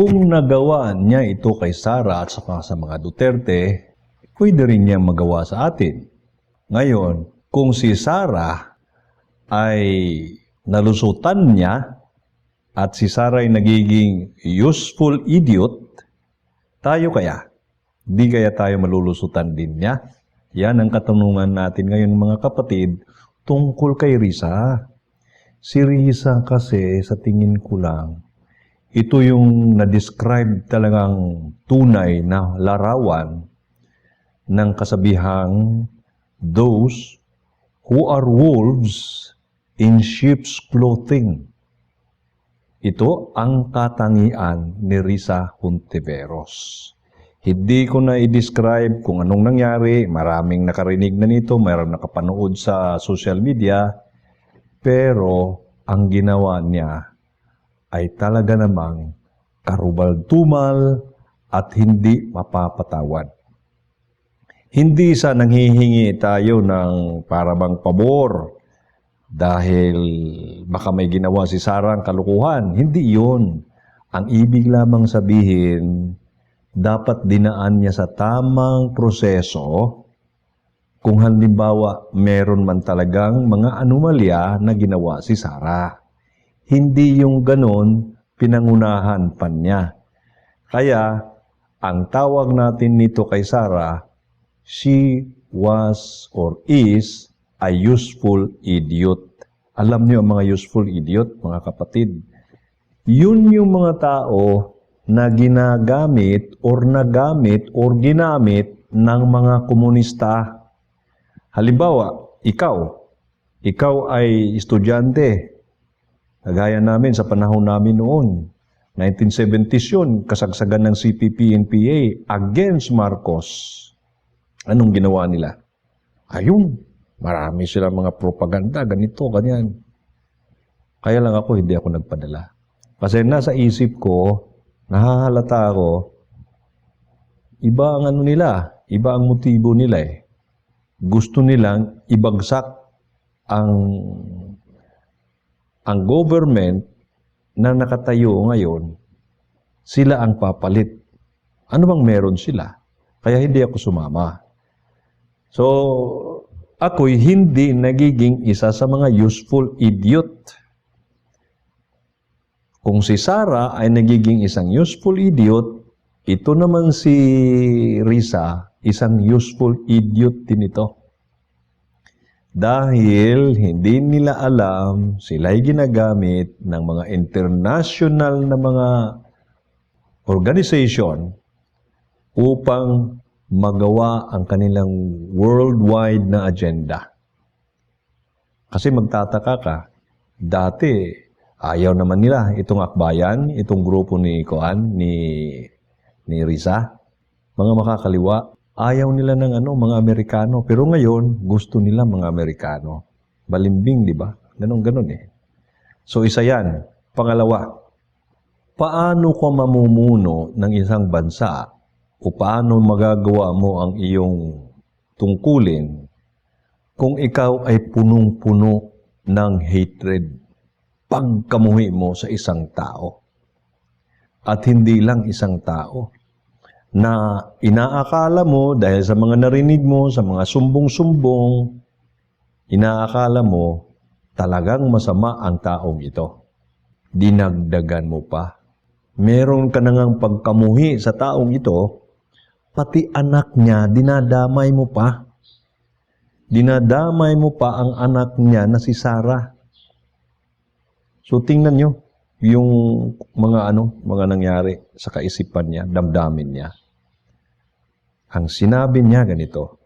Kung nagawa niya ito kay Sara at saka sa mga Duterte, pwede rin niya magawa sa atin. Ngayon, kung si Sara ay nalusutan niya at si Sara ay nagiging useful idiot, tayo kaya? Di kaya tayo malulusutan din niya? Yan ang katanungan natin ngayon mga kapatid tungkol kay Risa. Si Risa kasi sa tingin ko lang, ito yung na-describe talagang tunay na larawan ng kasabihang those who are wolves in sheep's clothing. Ito ang katangian ni Risa Hontiveros. Hindi ko na i-describe kung anong nangyari. Maraming nakarinig na nito, mayroon nakapanood sa social media. Pero ang ginawa niya ay talaga namang karubal-tumal at hindi mapapatawad. Hindi sa nanghihingi tayo ng parabang pabor dahil baka may ginawa si Sarang kalukuhan. Hindi yun. Ang ibig lamang sabihin, dapat dinaan niya sa tamang proseso kung halimbawa meron man talagang mga anomalya na ginawa si Sarah. Hindi yung ganon, pinangunahan pa niya. Kaya, ang tawag natin nito kay Sarah, she was or is a useful idiot. Alam niyo ang mga useful idiot, mga kapatid. Yun yung mga tao na ginagamit or nagamit or ginamit ng mga komunista. Halimbawa, ikaw, ikaw ay estudyante, Kagaya namin sa panahon namin noon, 1970s yun, kasagsagan ng CPP-NPA against Marcos. Anong ginawa nila? Ayun, marami silang mga propaganda, ganito, ganyan. Kaya lang ako, hindi ako nagpadala. Kasi nasa isip ko, nahahalata ako, iba ang ano nila, iba ang motibo nila eh. Gusto nilang ibagsak ang ang government na nakatayo ngayon, sila ang papalit. Ano bang meron sila? Kaya hindi ako sumama. So, ako'y hindi nagiging isa sa mga useful idiot. Kung si Sarah ay nagiging isang useful idiot, ito naman si Risa, isang useful idiot din ito. Dahil hindi nila alam, sila'y ginagamit ng mga international na mga organization upang magawa ang kanilang worldwide na agenda. Kasi magtataka ka, dati ayaw naman nila itong akbayan, itong grupo ni Koan, ni, ni Risa, mga makakaliwa, ayaw nila ng ano, mga Amerikano. Pero ngayon, gusto nila mga Amerikano. Balimbing, di ba? Ganon, ganon eh. So, isa yan. Pangalawa, paano ka mamumuno ng isang bansa o paano magagawa mo ang iyong tungkulin kung ikaw ay punong-puno ng hatred pagkamuhi mo sa isang tao. At hindi lang isang tao na inaakala mo dahil sa mga narinig mo, sa mga sumbong-sumbong, inaakala mo talagang masama ang taong ito. Dinagdagan mo pa. Meron ka nang pagkamuhi sa taong ito, pati anak niya, dinadamay mo pa. Dinadamay mo pa ang anak niya na si Sarah. So tingnan nyo yung mga ano, mga nangyari sa kaisipan niya, damdamin niya. Ang sinabi niya ganito,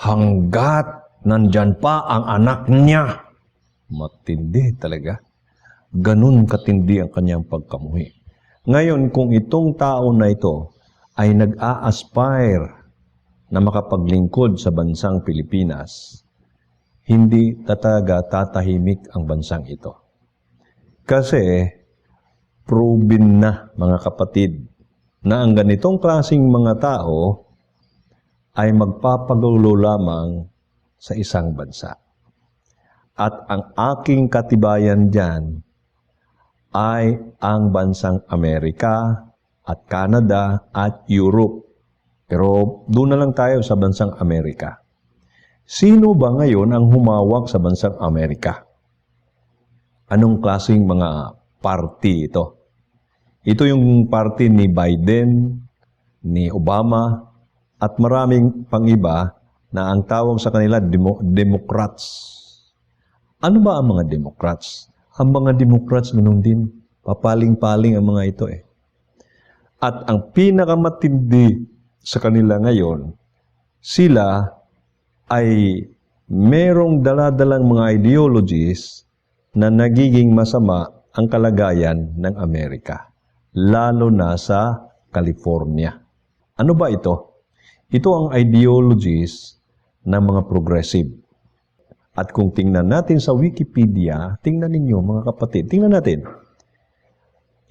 hanggat nandyan pa ang anak niya, matindi talaga. Ganun katindi ang kanyang pagkamuhi. Ngayon, kung itong tao na ito ay nag-a-aspire na makapaglingkod sa bansang Pilipinas, hindi tataga tatahimik ang bansang ito. Kasi, proven na mga kapatid, na ang ganitong klasing mga tao ay magpapagulo lamang sa isang bansa. At ang aking katibayan dyan ay ang bansang Amerika at Canada at Europe. Pero doon na lang tayo sa bansang Amerika. Sino ba ngayon ang humawak sa bansang Amerika? Anong klaseng mga party ito? Ito yung party ni Biden, ni Obama, at maraming pang iba na ang tawag sa kanila demo- Democrats. Ano ba ang mga Democrats? Ang mga Democrats ganun din. Papaling-paling ang mga ito eh. At ang pinakamatindi sa kanila ngayon, sila ay merong daladalang mga ideologies na nagiging masama ang kalagayan ng Amerika, lalo na sa California. Ano ba ito? Ito ang ideologies ng mga progressive. At kung tingnan natin sa Wikipedia, tingnan ninyo mga kapatid, tingnan natin.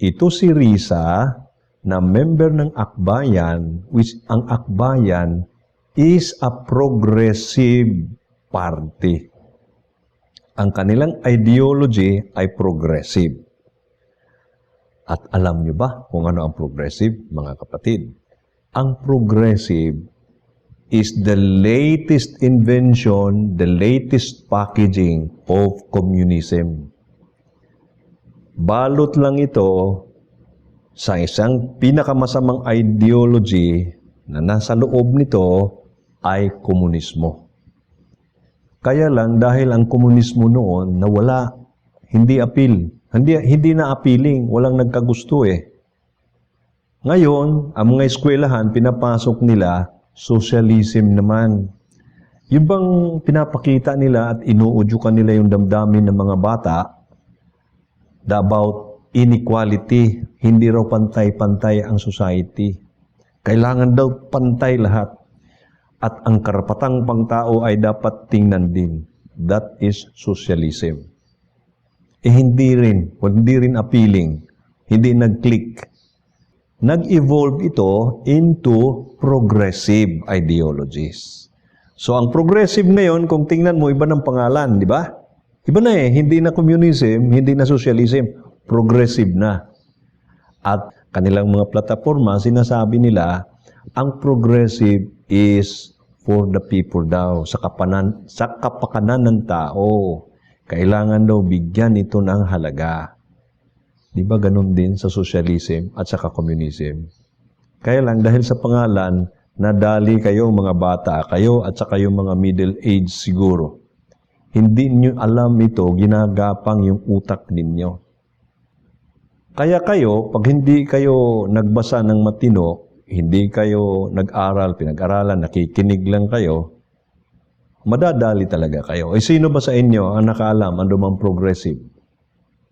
Ito si Risa na member ng Akbayan, which ang Akbayan is a progressive party. Ang kanilang ideology ay progressive. At alam nyo ba kung ano ang progressive, mga kapatid? Ang progressive is the latest invention, the latest packaging of communism. Balot lang ito sa isang pinakamasamang ideology na nasa loob nito ay komunismo. Kaya lang dahil ang komunismo noon nawala, hindi appeal, hindi, hindi na appealing, walang nagkagusto eh. Ngayon, ang mga eskwelahan, pinapasok nila, socialism naman. Yung bang pinapakita nila at inuudyukan nila yung damdamin ng mga bata about inequality, hindi raw pantay-pantay ang society. Kailangan daw pantay lahat. At ang karapatang pangtao ay dapat tingnan din. That is socialism. Eh hindi rin, hindi rin appealing, hindi nag-click. Nag-evolve ito into progressive ideologies. So ang progressive ngayon, kung tingnan mo, iba ng pangalan, di ba? Iba na eh, hindi na communism, hindi na socialism, progressive na. At kanilang mga plataforma, sinasabi nila, ang progressive is for the people daw, sa, kapanan, sa kapakanan ng tao. Kailangan daw bigyan ito ng halaga. Di ba ganun din sa socialism at sa communism? Kaya lang dahil sa pangalan, nadali kayo mga bata, kayo at saka yung mga middle age siguro. Hindi niyo alam ito, ginagapang yung utak ninyo. Kaya kayo, pag hindi kayo nagbasa ng matino, hindi kayo nag-aral, pinag-aralan, nakikinig lang kayo, madadali talaga kayo. Eh sino ba sa inyo ang nakaalam ang dumang progressive?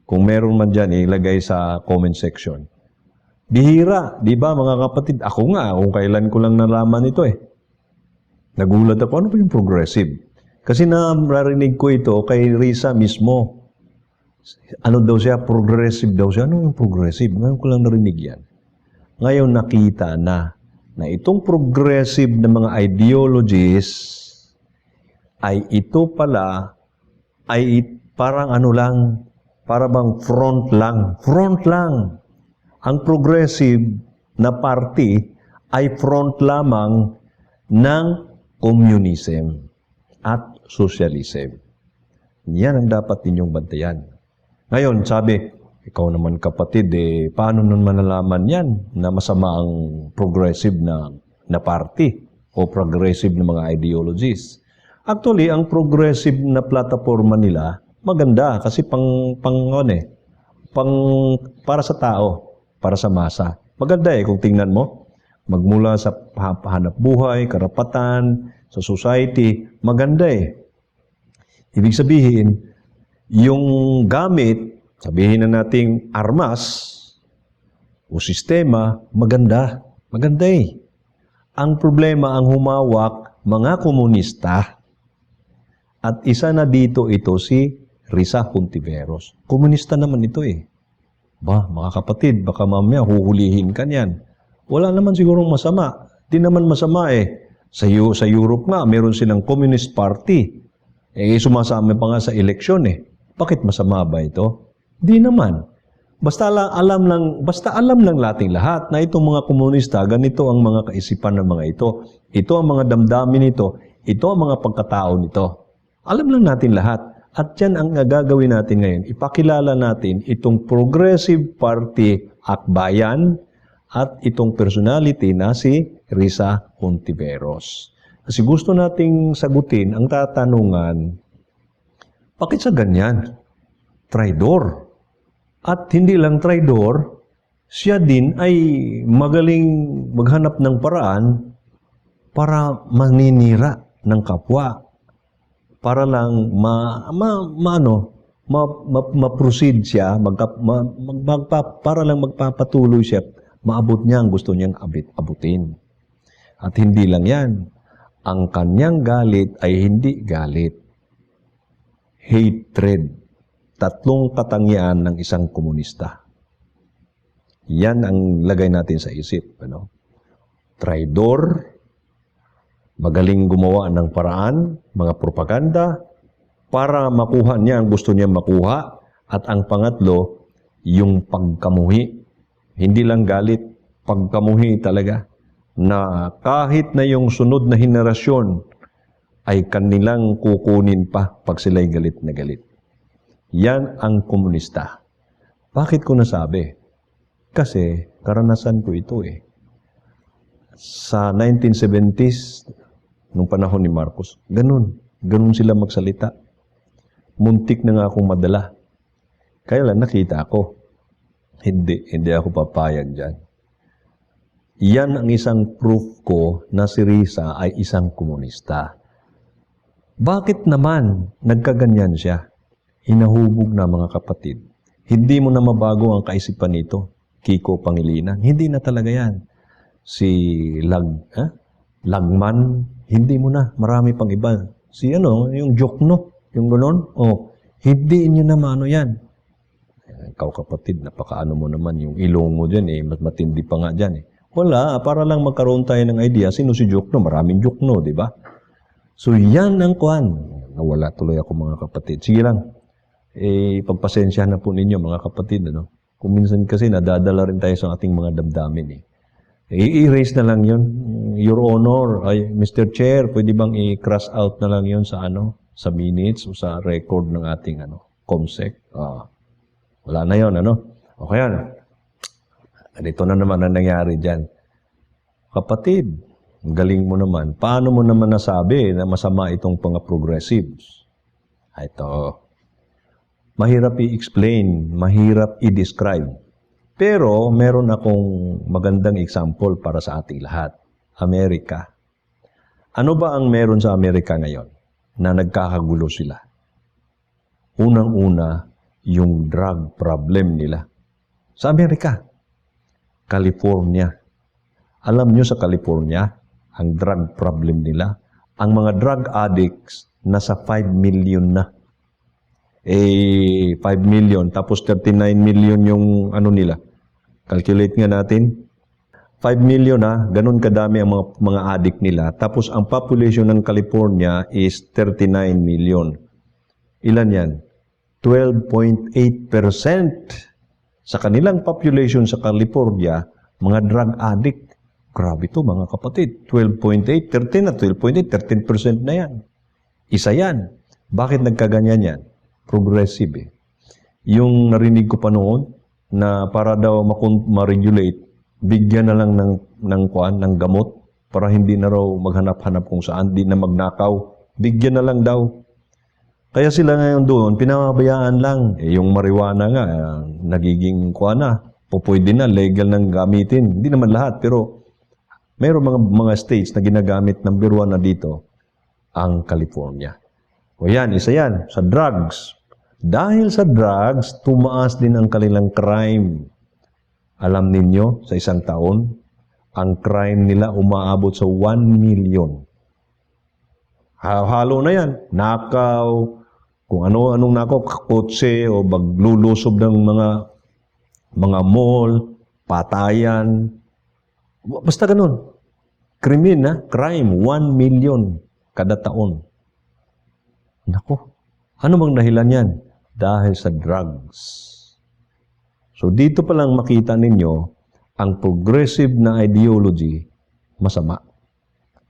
Kung meron man dyan, ilagay sa comment section. Bihira, di ba mga kapatid? Ako nga, kung kailan ko lang nalaman ito eh. Nagulat ako, ano ba yung progressive? Kasi narinig ko ito kay Risa mismo. Ano daw siya? Progressive daw siya. Ano yung progressive? Ngayon ko lang narinig yan. Ngayon nakita na na itong progressive na mga ideologies ay ito pala ay parang ano lang, para bang front lang. Front lang. Ang progressive na party ay front lamang ng communism at socialism. Yan ang dapat ninyong bantayan. Ngayon, sabi, ikaw naman kapatid, eh, paano naman nalaman yan na masama ang progressive na, na party o progressive na mga ideologies? Actually, ang progressive na plataforma nila, maganda kasi pang, pang, ano eh, pang, para sa tao, para sa masa. Maganda eh kung tingnan mo. Magmula sa hanap buhay, karapatan, sa society, maganda eh. Ibig sabihin, yung gamit, sabihin na nating armas o sistema, maganda. Maganda eh. Ang problema, ang humawak, mga komunista. At isa na dito ito si Risa Hontiveros. Komunista naman ito eh. Ba, mga kapatid, baka mamaya huhulihin ka niyan. Wala naman sigurong masama. Di naman masama eh. Sa, sa Europe nga, meron silang Communist Party. Eh, sumasama pa nga sa eleksyon eh. Bakit masama ba ito? Di naman. Basta lang, alam lang, basta alam lang nating lahat na itong mga komunista, ganito ang mga kaisipan ng mga ito. Ito ang mga damdamin nito. Ito ang mga pagkatao nito. Alam lang natin lahat. At yan ang gagawin natin ngayon. Ipakilala natin itong Progressive Party Akbayan at itong personality na si Risa Hontiveros. Kasi gusto nating sagutin ang tatanungan, bakit sa ganyan? Traidor. At hindi lang traidor, siya din ay magaling maghanap ng paraan para maninira ng kapwa. Para lang ma, ma, ma ano, ma, ma, ma-proceed siya, magka, ma, mag, magpa, para lang magpapatuloy siya, maabot niya ang gusto niyang abit, abutin. At hindi lang yan, ang kanyang galit ay hindi galit. Hatred. Tatlong katangian ng isang komunista. Yan ang lagay natin sa isip. Ano? Traidor, magaling gumawa ng paraan, mga propaganda, para makuha niya ang gusto niya makuha. At ang pangatlo, yung pagkamuhi. Hindi lang galit, pagkamuhi talaga. Na kahit na yung sunod na henerasyon ay kanilang kukunin pa pag sila'y galit na galit. Yan ang komunista. Bakit ko nasabi? Kasi karanasan ko ito eh. Sa 1970s, nung panahon ni Marcos, ganun. Ganun sila magsalita. Muntik na nga akong madala. Kaya lang nakita ko. Hindi, hindi ako papayag dyan. Yan ang isang proof ko na si Risa ay isang komunista. Bakit naman nagkaganyan siya? Hinahubog na mga kapatid. Hindi mo na mabago ang kaisipan nito, Kiko Pangilinan. Hindi na talaga yan. Si Lag, eh? Lagman, hindi mo na. Marami pang iba. Si ano, yung Jokno, yung gano'n. Oh, hindi inyo na maano yan. Eh, Ikaw kapatid, napakaano mo naman yung ilong mo dyan eh. Mas matindi pa nga dyan eh. Wala, para lang magkaroon tayo ng idea, sino si Jokno? Maraming Jokno, di ba? So yan ang kuhan. Nawala tuloy ako mga kapatid. Sige lang, eh, pagpasensya na po ninyo mga kapatid. Ano? Kung minsan kasi nadadala rin tayo sa ating mga damdamin. Eh. I-erase na lang yun. Your Honor, ay, Mr. Chair, pwede bang i-cross out na lang yun sa ano, sa minutes o sa record ng ating ano, COMSEC? Ah, wala na yun, ano? O kaya, dito na naman ang nangyari dyan. Kapatid, galing mo naman. Paano mo naman nasabi na masama itong mga progressives? Ito, mahirap i-explain, mahirap i-describe. Pero meron akong magandang example para sa ating lahat. Amerika. Ano ba ang meron sa Amerika ngayon na nagkakagulo sila? Unang-una, yung drug problem nila. Sa Amerika, California. Alam nyo sa California, ang drug problem nila, ang mga drug addicts nasa 5 million na eh 5 million tapos 39 million yung ano nila. Calculate nga natin. 5 million na, ganun kadami ang mga, mga addict nila. Tapos ang population ng California is 39 million. Ilan yan? 12.8% sa kanilang population sa California, mga drug addict. Grabe to mga kapatid. 12.8, 13 na 12.8, 13% na yan. Isa yan. Bakit nagkaganyan yan? progressive eh. Yung narinig ko pa noon na para daw ma-regulate, bigyan na lang ng ng kuan ng gamot para hindi na raw maghanap-hanap kung saan, di na magnakaw. Bigyan na lang daw. Kaya sila ngayon doon, pinababayaan lang. Eh, yung marijuana nga, eh, nagiging kuan na. Pupwede na, legal nang gamitin. Hindi naman lahat, pero mayroong mga, mga states na ginagamit number one na dito, ang California. O yan, isa yan, sa drugs. Dahil sa drugs, tumaas din ang kanilang crime. Alam ninyo, sa isang taon, ang crime nila umaabot sa 1 million. Halo na yan. Nakaw, kung ano-anong nakaw, kotse o maglulusob ng mga mga mall, patayan. Basta ganun. Krimen, ha? Crime, 1 million kada taon. Nako, ano bang dahilan yan? Dahil sa drugs. So dito pa lang makita ninyo ang progressive na ideology masama.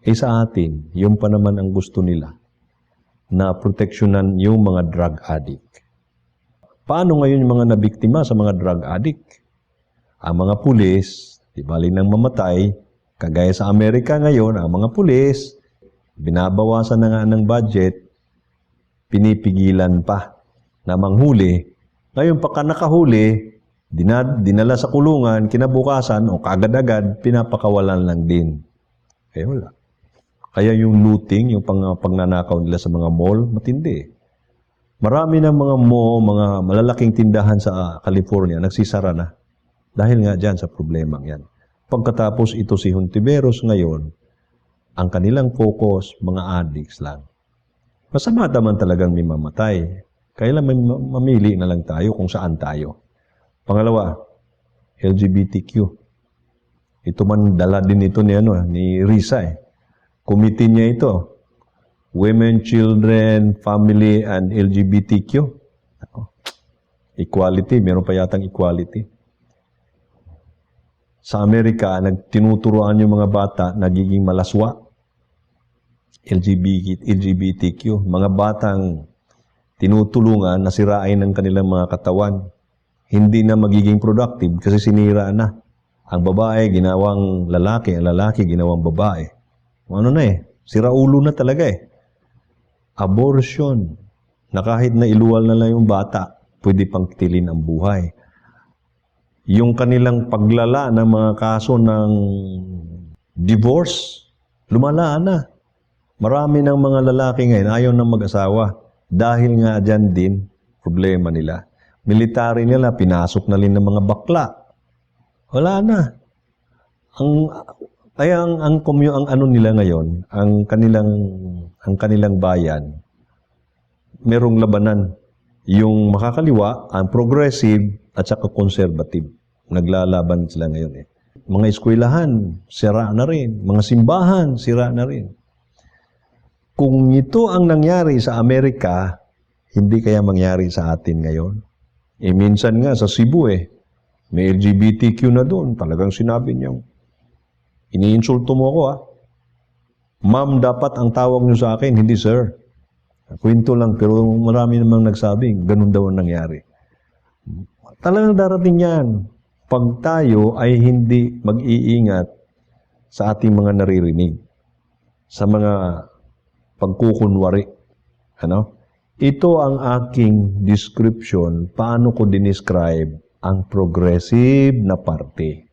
Eh sa atin, yung pa naman ang gusto nila na proteksyonan yung mga drug addict. Paano ngayon yung mga nabiktima sa mga drug addict? Ang mga pulis, di bali nang mamatay, kagaya sa Amerika ngayon, ang mga pulis, binabawasan na nga ng budget, pinipigilan pa na manghuli. Ngayon, pagka nakahuli, dinad, dinala sa kulungan, kinabukasan o kagad-agad, pinapakawalan lang din. Eh wala. Kaya yung looting, yung pang, pagnanakaw nila sa mga mall, matindi. Marami ng mga mo, mga malalaking tindahan sa California, nagsisara na. Dahil nga dyan sa problemang yan. Pagkatapos ito si Hontiveros ngayon, ang kanilang focus, mga addicts lang. Masama naman talagang may mamatay. Kailan mamili na lang tayo kung saan tayo. Pangalawa, LGBTQ. Ito man dala din ito ni ano ni Risa eh. Committee niya ito. Women, Children, Family and LGBTQ. Equality, meron pa yatang equality. Sa Amerika, nagtinuturoan yung mga bata nagiging malaswa. LGBT, LGBTQ, mga batang tinutulungan na sirain ng kanilang mga katawan. Hindi na magiging productive kasi sinira na. Ang babae ginawang lalaki, ang lalaki ginawang babae. Ano na eh, sira ulo na talaga eh. Abortion, na kahit na iluwal na lang yung bata, pwede pang tilin ang buhay. Yung kanilang paglala ng mga kaso ng divorce, lumala na. Marami ng mga lalaki ngayon ayaw na mag-asawa dahil nga dyan din problema nila. Military nila, pinasok na rin ng mga bakla. Wala na. Ang kaya ang ang komyo ang ano nila ngayon, ang kanilang ang kanilang bayan merong labanan. Yung makakaliwa, ang progressive at saka conservative. Naglalaban sila ngayon eh. Mga eskwelahan, sira na rin. Mga simbahan, sira na rin. Kung ito ang nangyari sa Amerika, hindi kaya mangyari sa atin ngayon? Eh minsan nga sa Cebu eh, may LGBTQ na doon. Talagang sinabi niya, iniinsulto mo ako ah. Ma'am, dapat ang tawag niyo sa akin, hindi sir. Kwento lang, pero marami namang nagsabing, ganun daw ang nangyari. Talagang darating yan. Pag tayo ay hindi mag-iingat sa ating mga naririnig, sa mga pagkukunwari. Ano? Ito ang aking description, paano ko dinescribe ang progressive na parte.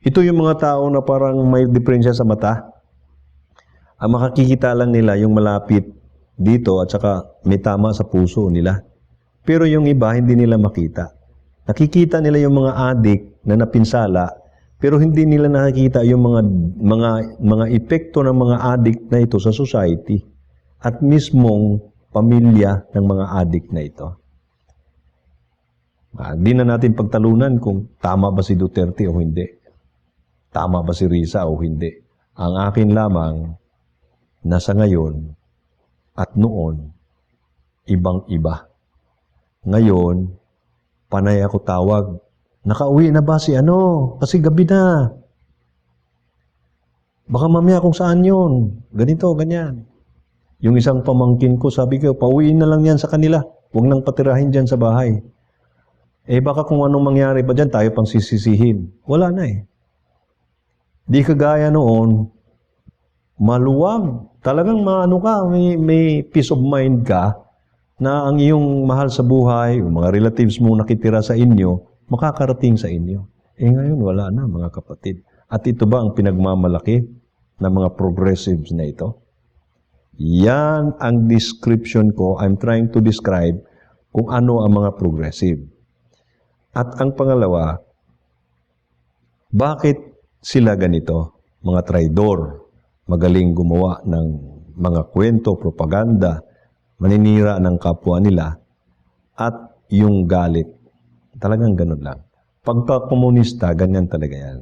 Ito yung mga tao na parang may diferensya sa mata. Ang makikita lang nila yung malapit dito at saka may tama sa puso nila. Pero yung iba, hindi nila makita. Nakikita nila yung mga adik na napinsala, pero hindi nila nakikita yung mga mga mga epekto ng mga adik na ito sa society at mismong pamilya ng mga adik na ito. Ah, di na natin pagtalunan kung tama ba si Duterte o hindi. Tama ba si Risa o hindi. Ang akin lamang, nasa ngayon at noon, ibang-iba. Ngayon, panay ako tawag, nakauwi na ba si ano? Kasi gabi na. Baka mamaya kung saan yun. Ganito, ganyan. Yung isang pamangkin ko, sabi ko, pauwiin na lang yan sa kanila. Huwag nang patirahin dyan sa bahay. Eh baka kung anong mangyari pa dyan, tayo pang sisisihin. Wala na eh. Di kagaya noon, maluwag. Talagang maano ka, may, may peace of mind ka na ang iyong mahal sa buhay, yung mga relatives mo nakitira sa inyo, makakarating sa inyo. Eh ngayon, wala na mga kapatid. At ito ba ang pinagmamalaki ng mga progressives na ito? Yan ang description ko. I'm trying to describe kung ano ang mga progressive. At ang pangalawa, bakit sila ganito? Mga traidor, magaling gumawa ng mga kwento, propaganda, maninira ng kapwa nila, at yung galit. Talagang ganun lang. Pagka komunista, ganyan talaga yan.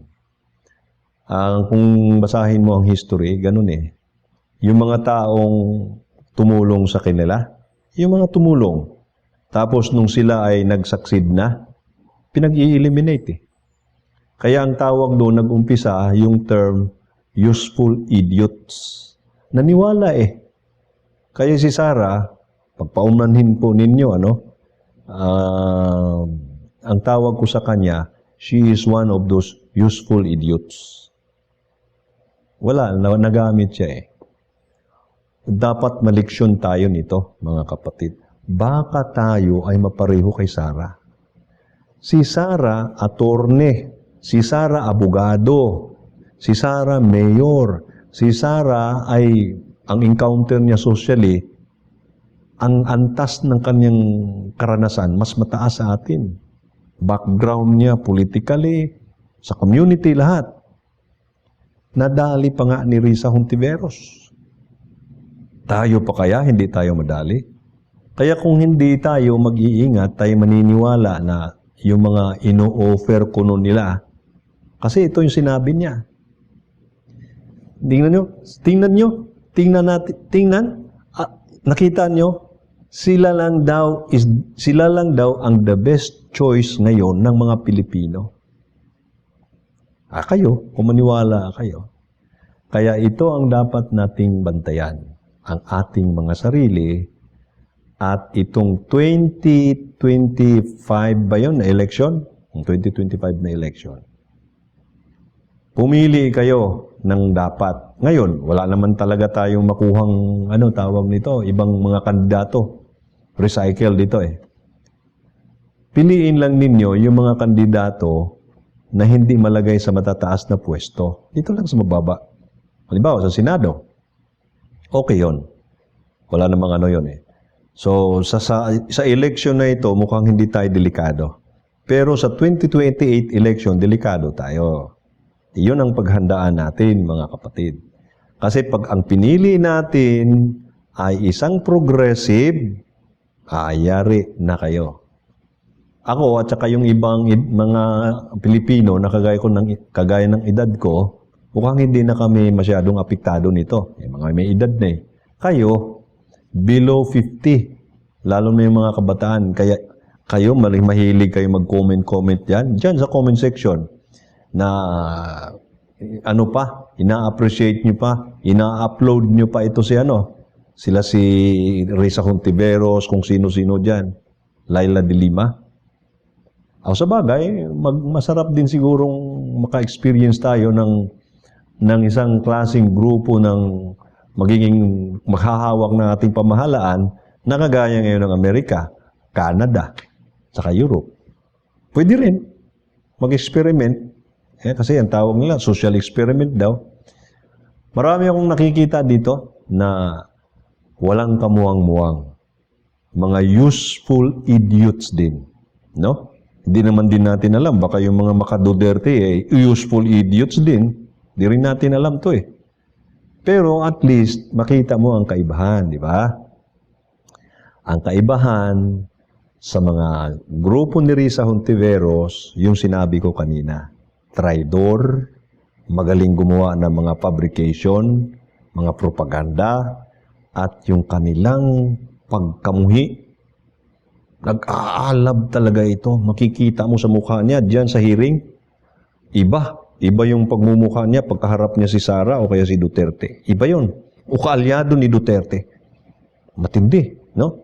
Ang kung basahin mo ang history, ganun eh. Yung mga taong tumulong sa kanila, yung mga tumulong. Tapos nung sila ay nag-succeed na, pinag-i-eliminate eh. Kaya ang tawag doon, nag-umpisa yung term useful idiots. Naniwala eh. Kaya si Sarah, pagpaunanhin po ninyo, ano, ah, ang tawag ko sa kanya, she is one of those useful idiots. Wala, na, nagamit siya eh. Dapat maliksyon tayo nito, mga kapatid. Baka tayo ay mapareho kay Sarah. Si Sarah, atorne. Si Sarah, abogado. Si Sarah, mayor. Si Sarah ay, ang encounter niya socially, ang antas ng kanyang karanasan, mas mataas sa atin. Background niya politically, sa community, lahat. Nadali pa nga ni Risa Hontiveros. Tayo pa kaya, hindi tayo madali? Kaya kung hindi tayo mag-iingat, tayo maniniwala na yung mga ino-offer kuno nila, kasi ito yung sinabi niya. Tingnan nyo, tingnan nyo, tingnan natin, tingnan, ah, nakita nyo, sila lang daw is sila lang daw ang the best choice ngayon ng mga Pilipino. Ah, kayo, kung maniwala kayo. Kaya ito ang dapat nating bantayan, ang ating mga sarili at itong 2025 ba yun na election? Ang 2025 na election. Pumili kayo ng dapat. Ngayon, wala naman talaga tayong makuhang, ano tawag nito, ibang mga kandidato. Recycle dito eh. Piliin lang ninyo yung mga kandidato na hindi malagay sa matataas na pwesto. Dito lang sa mababa. Halimbawa, sa Senado. Okay yon. Wala namang ano yon eh. So, sa, sa, sa election na ito, mukhang hindi tayo delikado. Pero sa 2028 election, delikado tayo. Iyon ang paghandaan natin, mga kapatid. Kasi pag ang pinili natin ay isang progressive, ayari na kayo. Ako at saka yung ibang mga Pilipino na kagaya, ko ng, kagaya ng edad ko, mukhang hindi na kami masyadong apektado nito. Yung mga may edad na eh. Kayo, below 50, lalo na yung mga kabataan. Kaya kayo, maling mahilig kayo mag-comment-comment dyan. Dyan sa comment section na ano pa, ina-appreciate nyo pa, ina-upload nyo pa ito si ano, sila si Risa Contiveros, kung sino-sino dyan, Laila de Lima. Ako sa bagay, mag, masarap din sigurong maka-experience tayo ng, ng isang klaseng grupo ng magiging maghahawak ng ating pamahalaan na kagaya ngayon ng Amerika, Canada, saka Europe. Pwede rin mag-experiment. Eh, kasi ang tawag nila, social experiment daw. Marami akong nakikita dito na walang kamuwang-muwang. Mga useful idiots din. No? Hindi naman din natin alam. Baka yung mga makaduderte eh, useful idiots din. Hindi rin natin alam to eh. Pero at least, makita mo ang kaibahan, di ba? Ang kaibahan sa mga grupo ni Risa Hontiveros, yung sinabi ko kanina, traidor, magaling gumawa ng mga fabrication, mga propaganda, at yung kanilang pagkamuhi. Nag-aalab talaga ito. Makikita mo sa mukha niya, diyan sa hearing, iba. Iba yung pagmumukha niya pagkaharap niya si Sara o kaya si Duterte. Iba yon. O kaalyado ni Duterte. Matindi, no?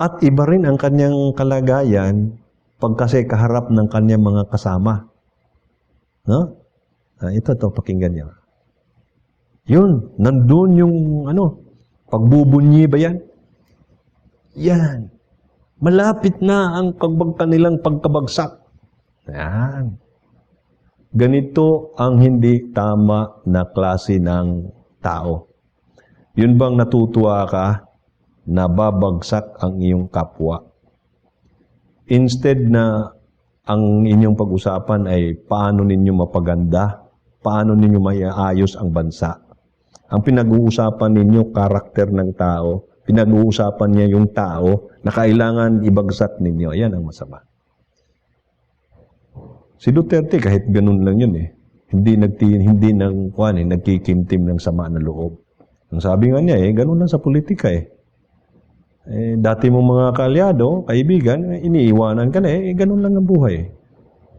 At iba rin ang kanyang kalagayan pag kaharap ng kanyang mga kasama. No? Ah, ito to pakinggan niyo. Yun, nandun yung ano, pagbubunyi ba yan? Yan. Malapit na ang kanilang pagkabagsak. Yan. Ganito ang hindi tama na klase ng tao. Yun bang natutuwa ka na babagsak ang iyong kapwa? Instead na ang inyong pag-usapan ay paano ninyo mapaganda, paano ninyo maiayos ang bansa. Ang pinag-uusapan ninyo, karakter ng tao, pinag-uusapan niya yung tao na kailangan ibagsak ninyo. Yan ang masama. Si Duterte kahit ganun lang yun eh. Hindi nagti hindi nang kuan eh, nagkikimtim ng sama na loob. Ang sabi nga niya eh, ganun lang sa politika eh. Eh, dati mong mga kaalyado, kaibigan, eh, iniiwanan ka na eh, eh, ganun lang ang buhay.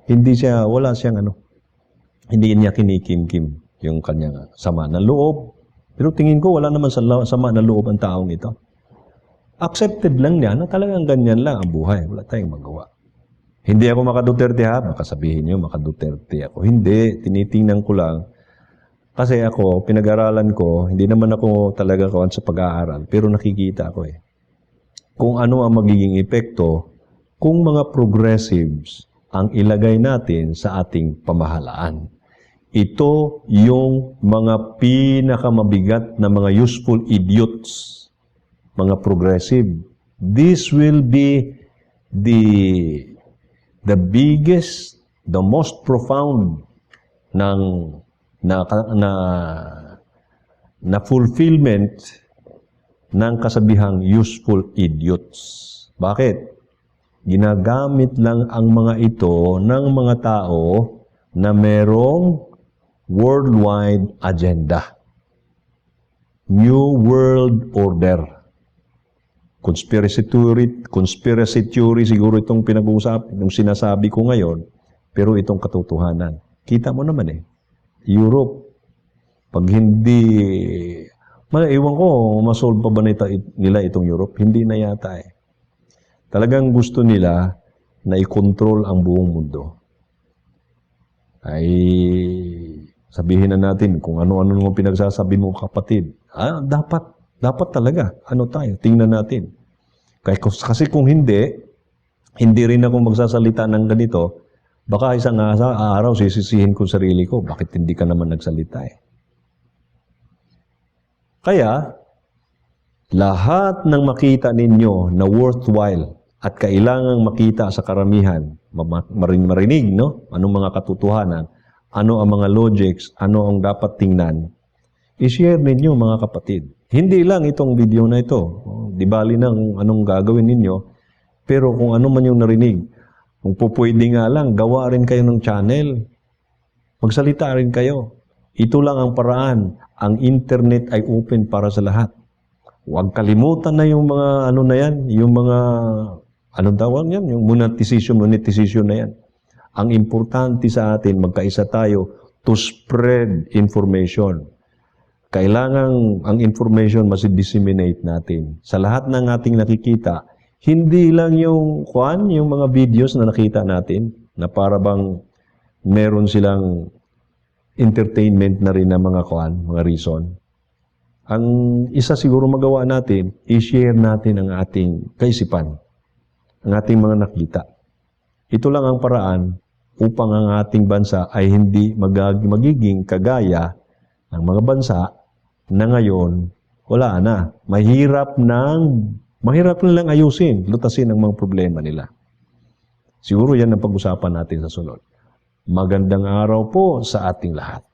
Hindi siya, wala siyang ano, hindi niya kinikim-kim yung kanyang sama ng loob. Pero tingin ko, wala naman sa sama ng loob ang taong ito. Accepted lang niya na talagang ganyan lang ang buhay. Wala tayong magawa. Hindi ako makaduterte ha, baka sabihin niyo makaduterte ako. Hindi, tinitingnan ko lang. Kasi ako, pinag-aralan ko, hindi naman ako talaga kawan sa pag-aaral, pero nakikita ko eh. Kung ano ang magiging epekto kung mga progressives ang ilagay natin sa ating pamahalaan. Ito yung mga pinakamabigat na mga useful idiots, mga progressive. This will be the the biggest, the most profound ng na na na fulfillment ng kasabihang useful idiots. Bakit? Ginagamit lang ang mga ito ng mga tao na merong worldwide agenda. New World Order. Conspiracy theory, conspiracy theory siguro itong pinag-uusap, yung sinasabi ko ngayon, pero itong katotohanan. Kita mo naman eh, Europe, pag hindi, mal, ewan ko, masolve pa ba nila itong Europe? Hindi na yata eh. Talagang gusto nila na i-control ang buong mundo. Ay, sabihin na natin kung ano-ano yung pinagsasabi mo kapatid. Ah, dapat, dapat talaga. Ano tayo? Tingnan natin. Kasi kung hindi, hindi rin ako magsasalita ng ganito, baka isang araw sisisihin ko sarili ko, bakit hindi ka naman nagsalita eh. Kaya, lahat ng makita ninyo na worthwhile at kailangang makita sa karamihan, ma- marin- marinig, no? Anong mga katotohanan, ano ang mga logics, ano ang dapat tingnan, i-share ninyo mga kapatid. Hindi lang itong video na ito. Di bali kung anong gagawin ninyo, pero kung ano man yung narinig, kung po pwede nga lang, gawa rin kayo ng channel. Magsalita rin kayo. Ito lang ang paraan. Ang internet ay open para sa lahat. Huwag kalimutan na yung mga ano na yan, yung mga anong tawag yan, yung monetization, monetization na yan. Ang importante sa atin, magkaisa tayo to spread information. Kailangan ang information masi-disseminate natin. Sa lahat ng ating nakikita, hindi lang yung kwan, yung mga videos na nakita natin, na para bang meron silang entertainment na rin na mga kwan, mga reason. Ang isa siguro magawa natin, i-share natin ang ating kaisipan, ang ating mga nakita. Ito lang ang paraan upang ang ating bansa ay hindi magiging kagaya ng mga bansa na ngayon wala na. Mahirap nang mahirap na lang ayusin, lutasin ang mga problema nila. Siguro yan ang pag-usapan natin sa sunod. Magandang araw po sa ating lahat.